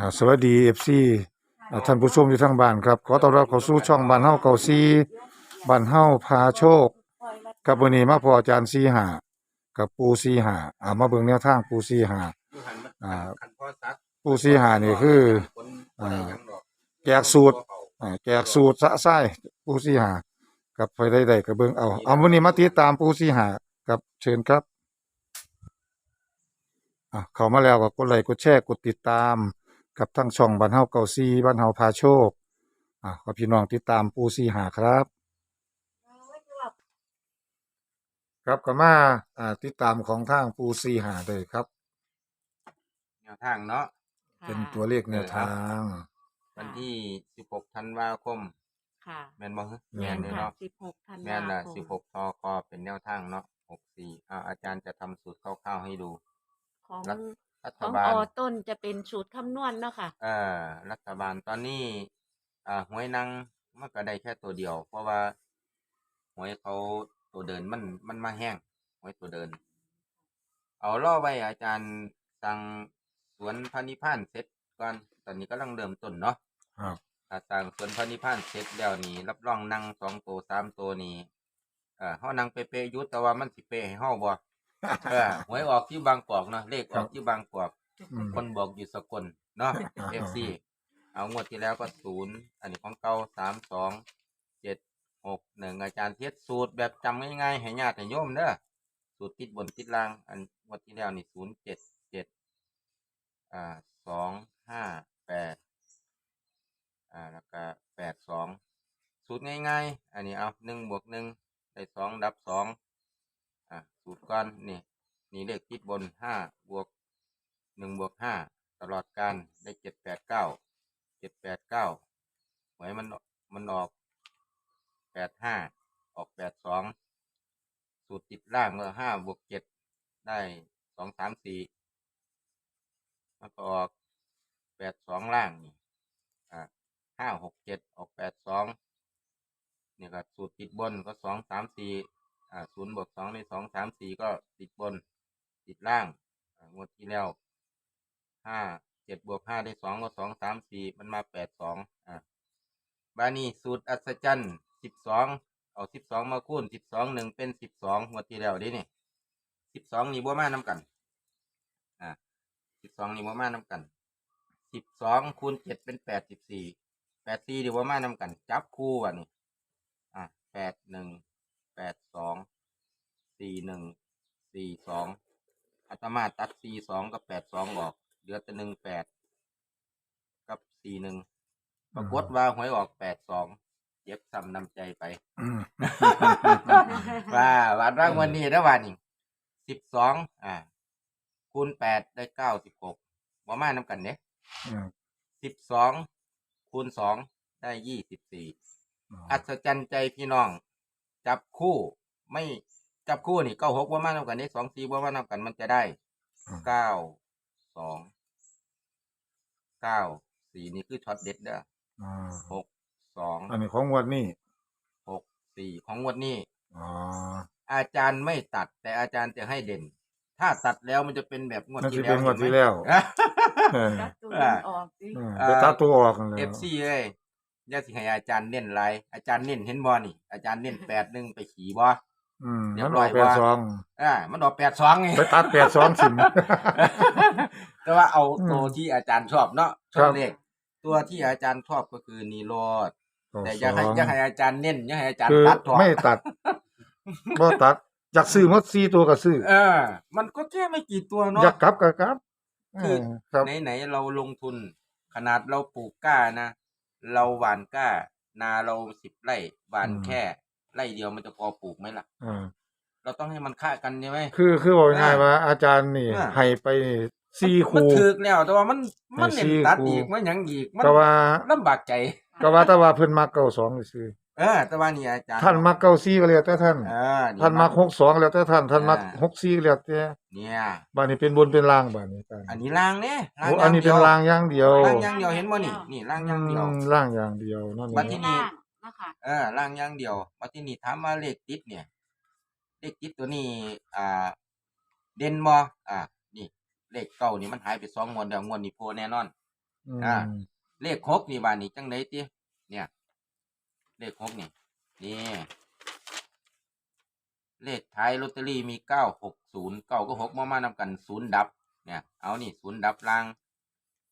อ่าสวัสดีเอฟซีท่านผู้ชมอยู่ทางบ้านครับ ขอต้อนรับเข้าสู่ช่องบ้านเฮาเก่าซีบ้านเฮาพาโชคกับวันนี้มาพออาจารย์ซีหากับปูซีหาอ่ามาเบิ่งแนวทางปูซีหา อ่า ปูซีหานี่คืออ่าแจกสูตรอ่าแจกสูตรสะไส้ปูซีหากับไปได้ได้ก็เบิ่งเอาเอาวันนี้มาติดตามปูซีหากับเชิญครับอะเข้ามาแล้วก็กดไลค์กดแชร์กดติดตาม กับทั้งช่องบ้านเฮาเก่าซีบ้านเฮาพาโชค อ่าขอพี่น้องติดตามปูซีหาครับ ครับก็มาอ่าติดตามของทางปูซีหาเลยครับ แนวทางเนาะ เป็นตัวเลขแนวทาง วันที่ 16 ธันวาคม ค่ะแม่นบ่ฮะแม่แม่นนเด้อค่ะเนาะ สิบหกธันวาคมแม่นล่ะ16ทกเป็นแนวทางเนาะ64อ่าอาจารย์จะทำสูตรคร่าวๆให้ดู ของรัฐ รัขฐองบาอลต้นจะเป็นสูตรคำนวณเนาะค่ะ เอ่อรัฐบาลตอนนี้อ่าหวยนางมันก็ได้แค่ตัวเดียว เพราะว่าหวยเขาตัวเดินมันมันมาแห้งหวยตัวเดิน เอาล่อไว้อาจารย์สั่งสวนพระนิพพานเสร็จก่อนตอนนี้กำลังเริ่มต้นเนาะครับ ถ้าสร้างสวนพระนิพพานเสร็จแล้วนี่รับรองนั่งสองตัวสามตัวนี่เออเฮานั่งเป๊ะๆอยู่แต่ว่ามันสิเป๊ะให้เฮาบ่ เออหวยออกที่บางกอกเนาะเลขออกที่บางกอก อืม คนบอกอยู่สกลเนาะอ่า FC เอางวดที่แล้วก็ศูนย์อันนี้ของเก่าสามสองเจ็ดหกหนึ่งอาจารย์เทศสูตรแบบจำง่ายๆให้ญาติให้โยมเด้อสูตรติดบนติดล่าง อันงวดที่แล้วนี่ศูนย์เจ็ดเจ็ดอ่าสองห้าแปดอ่าแล้วก็แปดสองสูตรง่ายๆ อันนี้เอาหนึ่งบวกหนึ่งได้สองดับสองอ่า สูตรก้อนนี่นี่เลขติดบนห้าบวกหนึ่งบวกห้าตลอดการได้เจ็ดแปดเก้าเจ็ดแปดเก้าหวยมันมันออกแปดห้าออกแปดสองสูตรติดล่างก็ห้าบวกเจ็ดได้สองสามสี่แล้วก็ออกแปดสองล่างนี่อ่าห้าหกเจ็ดออกแปดสองนี่ก็สูตรติดบนก็สองสามสี่ อ่าศูนย์บวกสองในสองสามสี่ก็ติดบน ติดล่างอ่างวดที่แล้วห้าเจ็ดบวกห้าได้สองก็สองสามสี่มันมาแปดสองอะบานี่สูตรอัศจรรย์สิบสองเอาสิบสองมาคูณสิบสองหนึ่งเป็นสิบสองงวดที่แล้วดินี่สิบสองนี่บัวมาน้ำกัน อะสิบสองนี่บัวมาน้ำกันสิบสองคูณเจ็ดเป็นแปดสิบสี่แปดสี่ดีบัวมาน้ำกัน จับคู่วะนี่อะแปดหนึ่ง ปดสองสี่หนึ่งสี่สองอาตมาตัดสี่สองกับแปดสองออก เหลือแต่หนึ่งแปดกับสี่หนึ่งปรากฏว่าหวยออกแปดสองเจ็บซ้ำนำใจไปอืมว่าวันว่างวันนี้นะวันนี้สิบสองอ่า คูณแปดได้เก้าสิบหกบ่มาน้ำกันเนี่ยอืมสิบสองคูณสองได้ยี่สิบสี่อัศจรรย์ใจพี่น้อง จับคู่ไม่จับคู่นี่เก้าหกว่ามาน้ำกันนี่สองสี่ว่ามาน้ำกันมันจะได้อืมเก้าสองเก้าสี่นี่คือช็อตเด็ดเด้ออ่าหกสองอันนี้ของงวันนี้หกสี่ของงวดนี้อ๋ออาจารย์ไม่ตัด แต่อาจารย์จะให้เด่น ถ้าตัดแล้วมันจะเป็นแบบงวดมันที่จะแล้วเป็นงวดห็ที่ไหมแล้วอะเออ ตัดตัวมันออกสิ เออไปตัดตัวออกกันแล้เอวฟซีเอ้ย อย่าสิให้อาจารย์เน้นไรอาจารย์เน้นเห็นบอนี่ อาจารย์เน้นแปดหนึ่งไปขี่บออืมเรียมับนร้อออยกแปดว่าสองอ่ามันออกแปดสองไงไปตัดแปดสองสิมแต่ว่าเอาอืมตัวที่อาจารย์ชอบเนาะชครัอบบเลขตัวที่อาจารย์ชอบก็คือนีโรดแต่อย่าให้สองอย่าให้อาจารย์เน้นอย่าให้อาจารย์คือตัดถอดไม่ตัดบ่ตัดอยากซื้อหมดสี่ตัวก็ซื้อเออ มันก็แค่ไม่กี่ตัวเนาะอยากกลับก็กลับคือเครับไหนไหนๆเราลงทุน ขนาดเราปลูกกล้านะ เราหว่านกล้า นาเราสิบไร่หว่านแค่ไร่เดียวมันจะพอปลูกไหมล่ะอ่าเราต้องให้มันค่ากันใช่ไหม คือคือบอกง่ายๆว่าอาจารย์นี่อ่า ให้ไปสี่มันคูถึกแล้ว แต่ว่ามันมันให้เน้นสี่ตัดครูอีกมันหยังอีกมันก็ว่า ลำบากใจ ก็ว่าแต่ว่าเพิ่นมักเก้าสองซื้อ เออ แต่ว่านี่อาจารย์ท่านมักเก้าสี่ก็แล้วแต่ท่าน เออท่านมักหกสองแล้วแต่ท่าน ท่านมักอ่าหกสี่ก็แล้วแต่เนี่ย บ้านนี้เป็นบนเป็นล่างบ้านนี้อาจารย์อันนี้ล่างเนี่ยล่างโอ้อันนี้เป็นล่างอย่างเดียวล่างอย่างเดียวเห็นบ่นี่นี่ล่างอย่างเดียวอืมล่างอย่างเดียวนั่นบัดเอที่งนี่ล่างนะคะเออล่างอย่างเดียวมาที่นี่ถามว่าเลขติดเนี่ย เลขติดตัวนี้อ่า เด่นบ่อ่า นี่ เลขเก้านี่มันหายไปสองงวดแล้วงวดนี้โพแน่นอนอืมอ่าเลขหกนี่บานนี่จังไดติ เลขหกนี่นี่ เลขท้ายลอตเตอรี่มีเก้าหกศูนย์เก้าก็หกมามานำกันศูนย์ดับ เนี่ย เอานี่ศูนย์ดับล่าง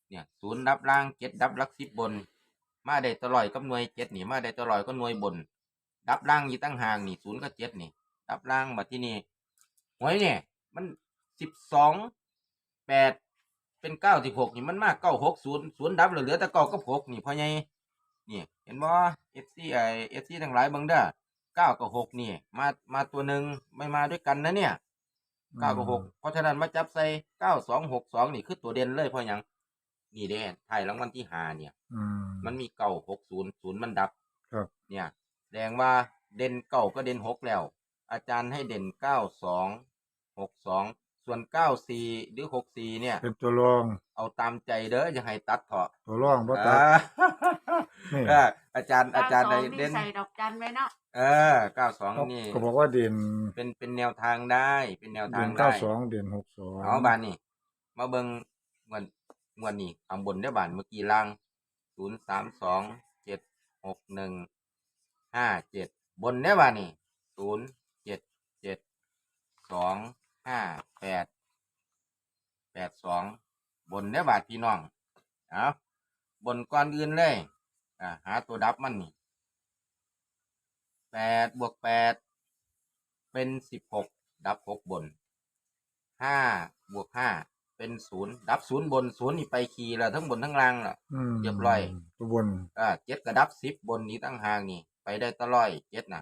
เนี่ยศูนย์ดับล่างเจ็ดดับลักสิบบน มาได้ตลอดกับหน่วยเจ็ดนี่ มาได้ตลอดก็หน่วยบน ดับล่างอยู่ตั้งห่างนี่ศูนย์กับเจ็ดนี่ ดับล่างมาที่นี่หวยเนี่ย มันสิบสองแปดเป็นเก้าสิบหกนี่มันมากเก้าหกศูนย์ศูนย์ดับเหลือแต่เก้ากับหกนี่พอไง นี่เห็นบ่เอฟซีไอเอฟซีทั้งหลายเบิ่งเด้อเก้ากับหกนี่ มามาตัวหนึ่งไม่มาด้วยกันนะเนี่ยเก้ากับหกเพราะฉะนั้นมาจับใส่เก้าสองหกสองนี่คือตัวเด่นเลยเพราะหยังนี่เด้ไทายรางวัลที่หาเนี่ยอืมมันมีเก้าหกศูนย์ศูนย์มันดับครับเนี่ยแสดงว่าเด่นเก้าก็เด่นหกแล้ว อาจารย์ให้เด่นเก้าสองหกสองส่วนเก้าสี่หรือหกสี่เนี่ย เป็นตัวรอง เอาตามใจเด้ออย่าให้ตัดเถอะตัวรองบ่ตัดอ่านี่เอออาจารย์อาจารย์เก้ได้สงเด่นใส่ดอกจันไว้เนาะเออเก้าสองเขานี่ก็บอกว่าเด่นเป็นเป็นแนวทางได้เป็นแนวเด่ทางนเก้าได้สองเด่นหกสองเอาบานนี่มาเบิงงวันงวันนี้ข้างบนได้อบานเมื่อกี้ล่างศูนย์สามสองเจ็ดหกหนึ่งห้าเจ็ดบนได้อบานนี่ศูนย์เจ็ดเจ็ดสองห้าแปดแปดสอง บนได้อบาทพี่น้องเอาบนก่อนอื่นเลยอ่าหาตัวดับมันนี่แปดบวกแปดเป็นสิบหกดับหกบนห้าบวกห้าเป็นศูนย์ดับศูนย์บนศูนย์นี่ไปคีย์แล้วทั้งบนทั้งล่างล่ะอืมเรียบร้อยตัวบนอ่าเจ็ดกระดับสิบบนนี้ตั้งห่างนี่ ไปได้ตลอดเจ็ดนะ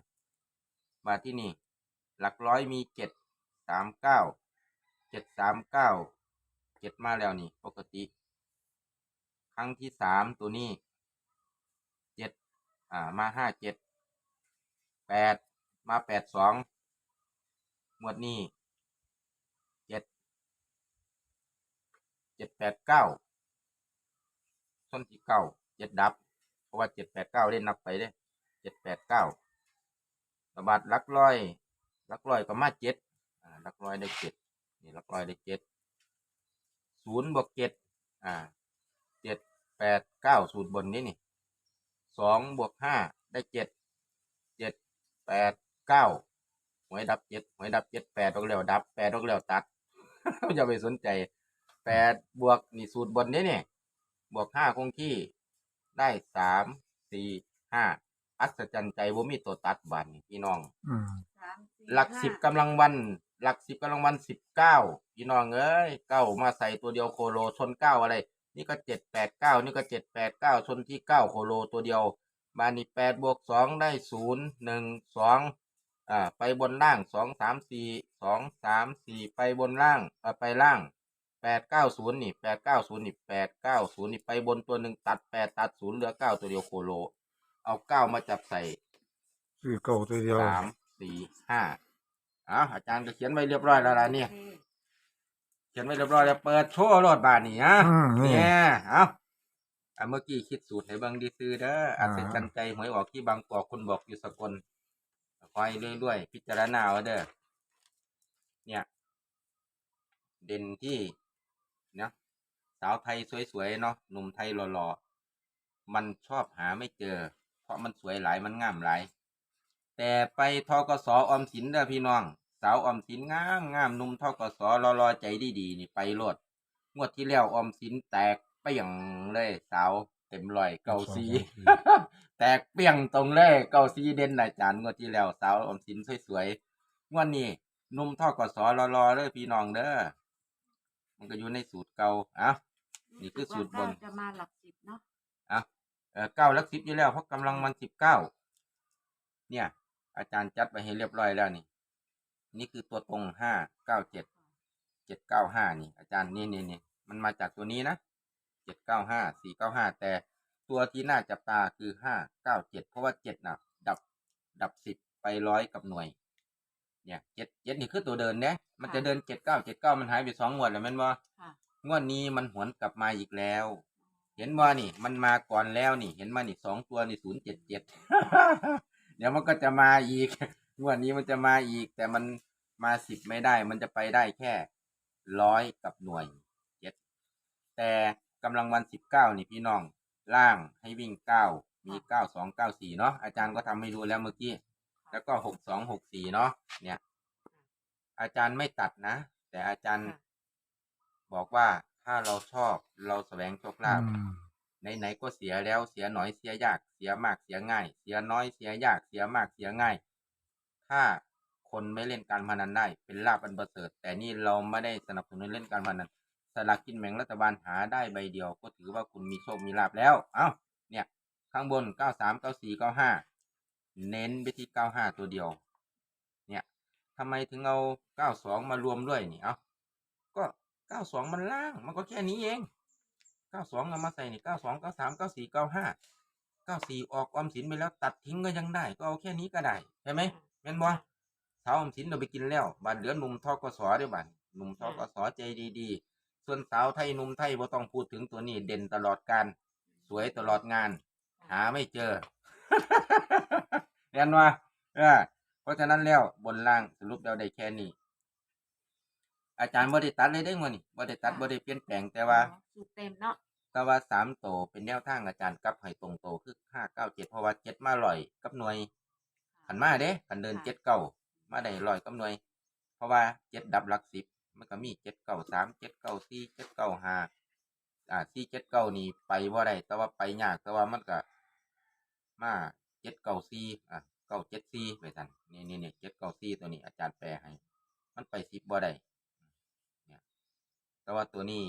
มาที่นี่ หลักร้อยมีเจ็ดสามเก้าเจ็ดสามเก้า เจ็ดมาแล้วนี่ ปกติ ครั้งที่สามตัวนี้เจ็ดอ่ามาห้าเจ็ดแปดมาแปดสองหมวดนี้เจ็ดเจ็ดแปดเก้าส้นที่เก้าเจ็ดดับ เพราะว่าเจ็ดแปดเก้าได้นับไปเด้เจ็ดแปดเก้าระบาดลักร้อยลักร้อยก็มาเจ็ดอ่าลักร้อยได้เจ็ดนี่ลักร้อยได้เจ็ด ศูนย์บวกเจ็ดอ่าเจ็ดแปดเก้าสูตรบนนี้นี่สองบวกห้าได้เจ็ดเจ็ดแปดเก้าหวยดับเจ็ดหวยดับเจ็ดแปดออกแล้วดับแปดออกแล้วตัดอย่าไปสนใจแปดบวกนี่สูตรบนนี้นี่บวกห้าคงที่ได้สามสี่ห้าอัศจรรย์ใจว่ามีตัวตัดบันพี่น้องอืามสี่หลักห้าสิบกำลังวัน หลักสิบกำลังวันสิบเก้าพี่น้องเอ้ยเก้ามาใส่ตัวเดียวโคโลชนเก้าอะไร นี่ก็เจ็ดแปดเก้านี่ก็เจ็ดแปดเก้าชนที่เก้าโคโลตัวเดียว มานี่แปดบวกสองได้ศูนย์หนึ่งสองอ่าไปบนล่างสองสามสี่สองสามสี่ไปบนล่างเอ่าไปล่างแปดเก้าศูนย์นี่แปดเก้าศูนย์นี่แปดเก้าศูนย์นี่ไปบนตัวหนึ่งตัดแปดตัดศูนย์เหลือเก้าตัวเดียวโคโล เอาเก้ามาจับใส่ซื้อเก่าตัวเดียวสาม สี่ห้าอ้าวอาจารย์ก็เขียนไว้เรียบร้อยแล้วล่ะเนี่ยโอคเขียนไว้เรียบร้อยแล้วเปิดโชว์รถบานนี่ฮะอืมนี่ เนี่ยเอาอะเมื่อกี้คิดสูตรให้เบิ่งดีซื้อเด้ออาจอ่าจะกันใจหวยออกที่บางกอกคนบอกอยู่สกลคอยเรื่อยๆพิจารณาเอาเด้อเนี่ย เด่นที่เนี่ยสาวไทยสวยๆเนาะหนุ่มไทยหล่อๆมันชอบหาไม่เจอ เพราะมันสวยหลายมันงามหลาย แต่ไปทกสออมสินเด้อพี่น้อง สาวออมสินงามงามหนุ่มทกสรอรอใจดีดีๆนี่ไปโลดงวดที่แล้วออมสินแตกเปี้ยงเลยสาวเต็มรอยเกาซีแตกเปี้ยงตรงเลยเกาซีเด่นอาจารย์งวดที่แล้วสาวออมสินสวยๆงวดนี้หนุ่มทกสรอรอเด้อพี่น้องเด้อมันก็อยู่ในสูตรเก่าเอ้านี่คือสูตรบนว่าเก้าจะมาหลักสิบเนาะอะเออเก้าลักสิบอยู่แล้วเพราะกำลังมันสิบเก้าเนี่ย อาจารย์จัดไปให้เรียบร้อยแล้วนี่ นี่คือตัวตรงห้าเก้าเจ็ดเจ็ดเก้าห้านี่ อาจารย์นี่นี่นี่มันมาจากตัวนี้นะเจ็ดเก้าห้าสี่เก้าห้าแต่ตัวที่น่าจับตาคือห้าเก้าเจ็ดเพราะว่าเจ็ดน่ะ ดับดับสิบไปร้อยกับหน่วย เนี่ยเจ็ดเจ็ดนี่คือตัวเดินเนี่ยมันจะเดินเจ็ดเก้าเจ็ดเก้ามันหายไปสองงวดแล้วแม่นว่าค่ะงวดนี้มันหวนกลับมาอีกแล้ว เห็นว่านี่ มันมาก่อนแล้วนี่ เห็นมานี่สองตัวนี่ศูนย์เจ็ดเจ็ด เดี๋ยวมันก็จะมาอีกงวดนี้มันจะมาอีก แต่มันมาสิบไม่ได้ มันจะไปได้แค่ร้อยกับหน่วยเจ็ดแต่กกำลังวันสิบเก้านี่พี่น้องล่างให้วิ่งเก้ามีเก้าสองเก้าสี่เนาะอาจารย์ก็ทำให้ดูแล้วเมื่อกี้ แล้วก็หกสองหกสี่เนาะเนี่ย อาจารย์ไม่ตัดนะ แต่อาจารย์ค่ะบอกว่าถ้าเราชอบเราแสวงโชคลาภอืม ไหนๆก็เสียแล้วเสียหน่อยเสียยากเสียมากเสียง่าย เสียน้อยเสียยากเสียมากเสียง่าย ถ้าคนไม่เล่นการพนันได้เป็นลาบอันประเสริฐแต่นี่เราไม่ได้สนับสนุนเล่นการพนันสลากกินแบ่งรัฐบาลหาได้ใบเดียว ก็ถือว่าคุณมีโชคมีลาบแล้ว เอ้าเนี่ยข้างบนเก้าสามเก้าสี่เก้าห้าเน้นไปที่เก้าห้าตัวเดียว เนี่ยทำไมถึงเอาเก้าสองมารวมด้วยนี่เอ้าก็เก้าสองมันล่างมันก็แค่นี้เอง ก้าสองเอามาใส่นี่เก้าสองเก้าสามเก้าสี่เก้าห้าเก้าสี่ออกออมสินไปแล้วตัดทิ้งก็ยังได้ ก็เอาแค่นี้ก็ได้ใช่ไหมแม่นบ่เสาวออมสินเราไปกินแล้วบานเหลือหนุ่มทกสเด้วยบานหนุ่มทกสใจดีๆ ส่วนสาวไทยหนุ่มไทยบ่ต้องพูดถึงตัวนี้เด่นตลอดการสวยตลอดงาน หาไม่เจอเรียนว่าเออเพราะฉะนั้นแล้วบนล่างสรุปเราได้แค่นี้อาจารย์บ่ได้ตัดเลยได้งวนี่บ่ได้ตัดบ่ได้เปลี่ยนแปลงแต่ว่าสูตรเต็มเนาะ ก็ว่าสามโตเป็นแนวทางอาจารย์กับให้ตรงโตคือห้าเก้าเจ็ดเพราะว่าเจ็ดมาลอยกับหน่วย ขันมาเด้ขันเดินเจ็ดเก้ามาได้ลอยกับหน่วย เพราะว่าเจ็ดดับหลักสิบมันก็มีเจ็ดเก้าสามเจ็ดเก้าสี่เจ็ดเก้าห้าอ่าสี่เจ็ดเก้านี่ไปว่าได้แต่ว่าไปยากแต่ว่ามันก็มาเจ็ดเก้าสี่อะเก้าเจ็ดสี่ไปทันนี่นี่นี่เจ็ดเก้าสี่ตัวนี้อาจารย์แปลให้ มันไปสิบบ่ได้เนี่ยแต่ว่าตัวนี้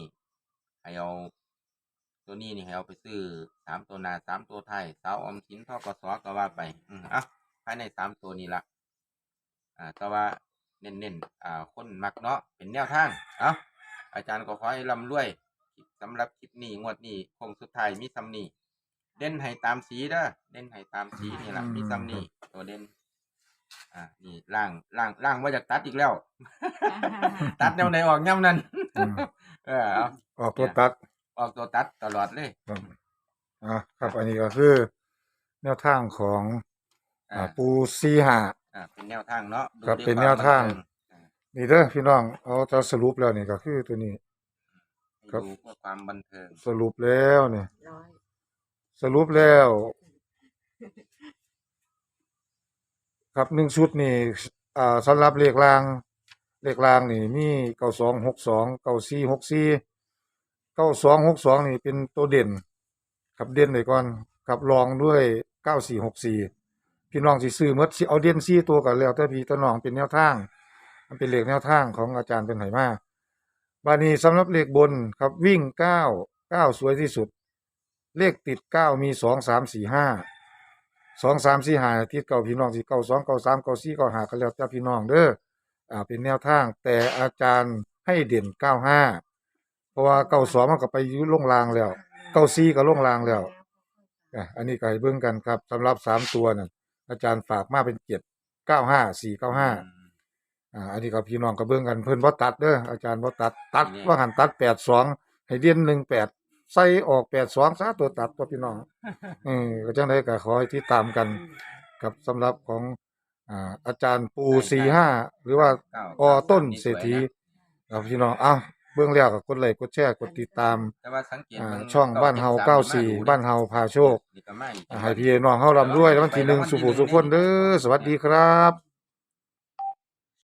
ให้เอา ตัวนี้นี่ให้เอาไปซื้อสามตัวหนาสามตัวไทยสาวออมสินทกสก็ว่าไปอืมอะภายในสามตัวนี้ละอ่าแต่ว่าเน้นๆอ่าคนมักเนาะเป็นแนวทางเอะอาจารย์ก็ขอให้ร่ำรวยสำหรับคลิปนี้งวดนี้คงสุดท้ายมีซ้ำนี้เด่นให้ตามสีเด้อเด่นให้ตามสีนี่ละมีซ้ำนี้ตัวเด่นอ่านี่ล่างล่างล่างว่าจากตัดอีกแล้ว ตัดแนวไหนออกย่ำนั้นอืมเออเอาออกตัวตัด ออกตัวตัดตลอดเลยครับอะครับอันนี้ก็คือ แนวทางของอ่าอ่าปูซีหา อ่าเป็นแนวทางเนาะดูครับด้วยเป็นควมแนวทางบันเทิอ่านี่เด้อพี่น้องเอาจะสรุปแล้วนี่ก็คือตัวนี้ให้ครับ ดูเพื่อความบันเทิงสรุปแล้วนี่ร้อยสรุปแล้ว ครับหนึ่งชุดนี่อ่าสำหรับเลขราง เลขรางนี่มีเก้าสองหกสองเก้าสี่หกสี่ เก้าสองหกสองนี่เป็นตัวเด่นครับเด่นเลยก่อนครับรองด้วยเก้าสี่หกสี่พี่น้องสิซื้อหมดสิเอาเด่นสี่ตัวกันแล้วแต่พี่ตัวน้องเป็นแนวทาง มันเป็นเลขแนวทางของอาจารย์เป็นไหมาบานี้สำหรับเลขบนครับวิ่งเก้าเก้าสวยที่สุด เลขติดเก้ามีสองสามสี่ห้าสองสามสี่ห้าติดเก้าพี่น้องสี่เก้าสองเก้าสามเก้าสี่เก้าห้าก็แล้วแต่พี่น้องเด้ออ่าเป็นแนวทางแต่อาจารย์ให้เด่นเก้าห้า ราะว่าเก้าสองมันก็ไปอยุลงรางแล้วเก้าสี่ก็ลงรางแล้วอะอันนี้ก็ให้เบิ่งกันครับสำหรับสามตัวนั่นอาจารย์ฝากมาเป็นเจ็ดเก้าห้าสี่เก้าห้าอืมอ่าอันนี้ก็พี่น้องก็เบิ่งกันเพิ่นบ่ตัดเด้ออาจารย์บ่ตัดตัดนี่ว่าหันตัด82ให้เด่น18ใส่ออก82ซะตัวตัดตัวพี่น้องเออก็จังไดก็ขอให้ติดตามกันกับสำหรับของอ่าอาจารย์ปู45หรือว่าเก้าอต้นนี่เศรษฐีสวยนะครับพี่น้องเอ้าเบิ่งแล้วก็กดไลค์กดแชร์กดติดตามแต่ว่าสังเกตอ่าเบิ่ช่องบ้านเฮาก้จ็ดสม94บ้านเฮาพาโชคนี่ก็มาอีกอ่าให้พี่น้องเฮาร่ำรวยแล้ววันที่หนึ่งสุขสุขคนเด้อสวัสดีครับ